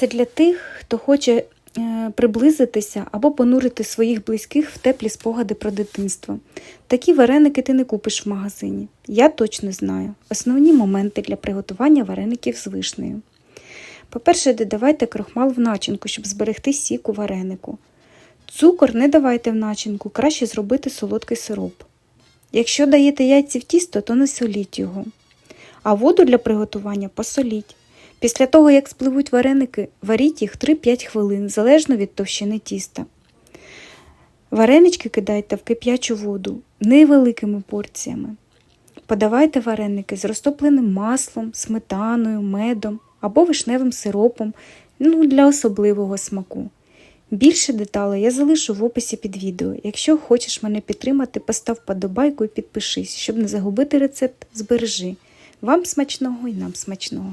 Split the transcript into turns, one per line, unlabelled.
Це для тих, хто хоче е, приблизитися або понурити своїх близьких в теплі спогади про дитинство. Такі вареники ти не купиш в магазині. Я точно знаю основні моменти для приготування вареників з вишнею. По-перше, додавайте крохмал в начинку, щоб зберегти сік у варенику. Цукор не давайте в начинку, краще зробити солодкий сироп. Якщо даєте яйці в тісто, то не соліть його. А воду для приготування посоліть. Після того, як спливуть вареники, варіть їх 3-5 хвилин, залежно від товщини тіста. Варенички кидайте в кип'ячу воду невеликими порціями. Подавайте вареники з розтопленим маслом, сметаною, медом або вишневим сиропом ну, для особливого смаку. Більше деталей я залишу в описі під відео. Якщо хочеш мене підтримати, постав вподобайку і підпишись, щоб не загубити рецепт, збережи. Вам смачного і нам смачного!